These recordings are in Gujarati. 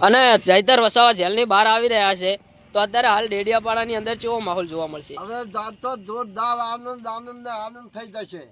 અને જયતર વસાવા જેલની બહાર આવી રહ્યા છે. તો અત્યારે હાલ ડેડિયાપાડાની અંદર કેવો માહોલ જોવા મળશે? હવે જાતો જોરદાર આનંદ આનંદ આનંદ થઈ જશે.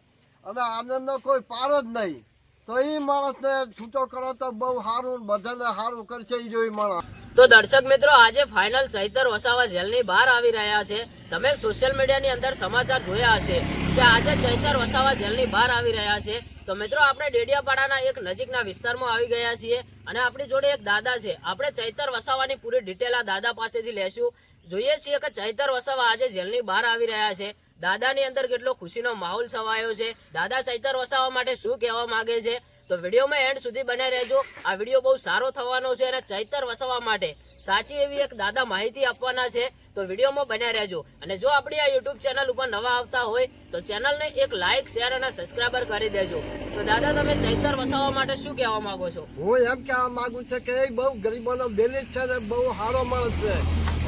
અને આનંદનો કોઈ પારો જ નહીં. તો એ માણસને છૂટો કરો તો બહુ સારું બધાને સારું કરશે એ જોઈ માણસ. તો દર્શક મિત્રો, આજે ફાઇનલ ચૈતર વસાવા જેલની બહાર આવી રહ્યા છે. તમે સોશિયલ મીડિયાની અંદર સમાચાર જોયા હશે કે આજે ચૈતર વસાવા જેલની બહાર આવી રહ્યા છે. તો મિત્રો, આપણે ડેડિયાપાડાના એક નજીકના વિસ્તારમાં આવી ગયા છીએ અને આપણી જોડે એક દાદા છે. આપણે ચૈતર વસાવાની પૂરી ડિટેલ આ દાદા પાસેથી લેશું. જોઈએ છીએ કે ચૈતર વસાવા આજે જેલની બહાર આવી રહ્યા છે. દાદાની અંદર કેટલો ખુશીનો માહોલ છવાયો છે. દાદા ચૈતર વસાવા માટે શું કહેવા માંગે છે? તો વિડીયોમાં એન્ડ સુધી બને રહેજો. આ વીડિયો બહુ સારો થવાનો છે અને ચૈતર વસાવા માટે સાચી એવી એક દાદા માહિતી આપવાના છે. તો વિડીયોમાં બન્યા રહેજો. અને જો આપણી આ યુટ્યુબ ચેનલ ઉપર નવા આવતા હોય, તો ચેનલને એક લાઇક શેર અને સબસ્ક્રાઈબર કરી દેજો. તો દાદા, તમે ચૈતર વસાવા માટે શું કહેવા માંગો છો? હું એમ કહેવા માંગુ છું કે એ બહુ ગરીબોનો બેલી છે ને બહુ સારો માણસ છે.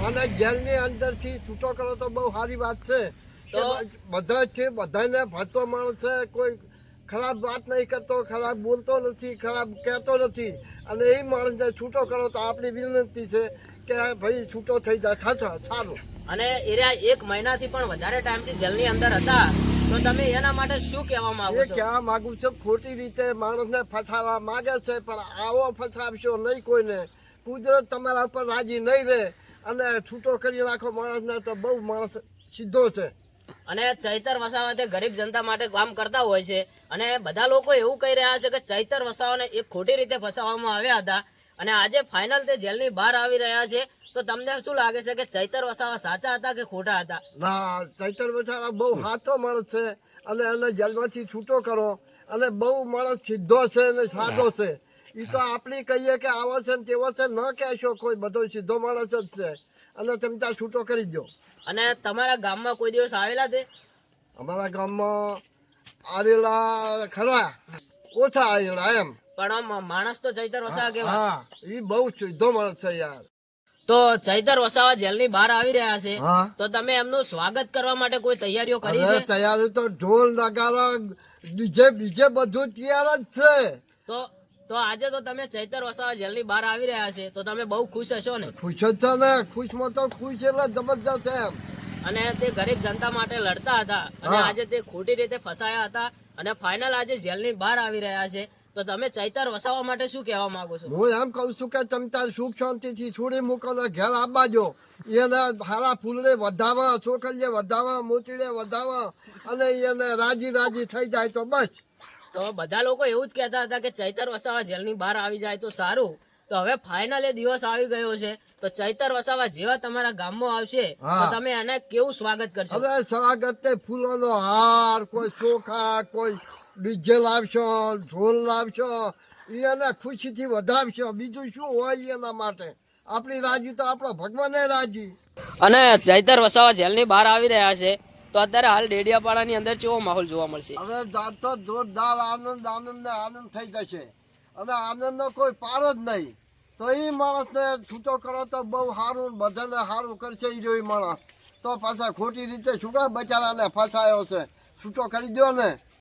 અને જેલની અંદરથી છૂટો કરો તો બહુ સારી વાત છે. તો- બધા છે બધાને ભરતો માણસ છે કોઈ ખરાબ વાત નહીં કરતો ખરાબ બોલતો નથી ખરાબ કહેતો નથી. અને એ માણસને છૂટો કરો તો આપણી વિનંતી છે કે ભાઈ છૂટો થઈ જાય સાચો સારું. અને એરિયા એક મહિનાથી પણ વધારે ટાઈમથી જેલની અંદર હતા તો તમે એના માટે શું કહેવા માંગો છો? કહેવા માંગુ છું ખોટી રીતે માણસને ફસાવા માંગે છે પણ આવો ફસાવશો નહીં કોઈને. કુદરત તમારા ઉપર રાજી નહીં રહે. અને છૂટો કરી નાખો માણસને તો બહુ માણસ સીધો છે. અને ચૈતર વસાવા તે ગરીબ જનતા માટે કામ કરતા હોય છે. અને બધા લોકો એવું કહી રહ્યા છે કે ચૈતર વસાવાને એક ખોટી રીતે ફસાવવામાં આવ્યા હતા. અને આજે ફાઇનલ તે જેલની બહાર આવી રહ્યા છે. તો તમને શું લાગે છે કે ચૈતર વસાવા સાચા હતા કે ખોટા હતા? ના ચૈતર વસાવા બહુ સાચો માણસ છે. અને એને જેલમાંથી છૂટો કરો. અને બહુ માણસ સીધો છે અને સાદો છે. એ તો આપણે કહીએ કે આવો છે ને તેવો છે ન કહેશો કોઈ. બધો સીધો માણસ જ છે. અને તમે ત્યાં છૂટો કરી દો. અને તમારા ગામમાં કોઈ દિવસ આવેલા તે? અમારા ગામમાં આવેલા ખરા. ઓછા આવેલા એમ. પણ માણસ તો ચૈતર વસાવા કેવા હા એ બહુ સીધો માણસ છે યાર. તો ચૈતર વસાવા જેલની બહાર આવી રહ્યા છે. તો તમે એમનું સ્વાગત કરવા માટે કોઈ તૈયારીઓ કરી છે? તૈયારી તો ઢોલ નગારા બીજે બીજે બધું તૈયાર જ છે. તો તો આજે તો તમે ચૈતર વસાવા જેલની બહાર આવી રહ્યા છે તો તમે બહુ ખુશ હશો ને? ખુશ જ છે ને? ખુશમાં તો ખુશ એટલે જબરજસ્ત એમ. અને તે ગરીબ જનતા માટે લડતા હતા અને આજે તે ખોટી રીતે ફસાયા હતા અને ફાઇનલ આજે જેલની બહાર આવી રહ્યા છે. તો તમે ચૈતર વસાવા માટે શું કહેવા માંગો છો? હું એમ કહું છું કે તમે તાર સુખ શાંતિથી છોડી મૂકો ને ઘેર આવવા જો એને હારા ફૂલને વધાવા છોકરીએ વધાવા મોતીડે વધાવા અને એને રાજી રાજી થઈ જાય તો બસ. તો બધા લોકો એવું જ કહેતા હતા કે ચૈતર વસાવા જેલની બહાર આવી જાય તો સારું. તો હવે ફાઇનલ એ દિવસ આવી ગયો છે. તો ચૈતર વસાવા જેવા તમારા ગામમાં આવશે તો તમે એને કેવું સ્વાગત કરશો? હવે સ્વાગત તે ફૂલોનો હાર કોઈ ચોખા કોઈ ડીજે લાવશો ઢોલ લાવશો એને ખુશીથી વધાવશો બીજું શું હોય એના માટે? આપણી રાજી તો આપણો ભગવાને રાજી. અને ચૈતર વસાવા જેલની બહાર આવી રહ્યા છે. તો અત્યારે હાલ ડેડિયાપાડાની અંદર કેવો માહોલ જોવા મળશે? હવે જાતો જોરદાર આનંદ આનંદ આનંદ થઈ જશે. અને આનંદનો કોઈ પાર જ નહીં. તો એ માણસને છૂટો કરો તો બહુ સારું, બધાને સારું કરશે એ જોઈ માણસ. તો પાછા ખોટી રીતે છોકરા બચારાને ફસાયો છે. છૂટો કરી દો ને.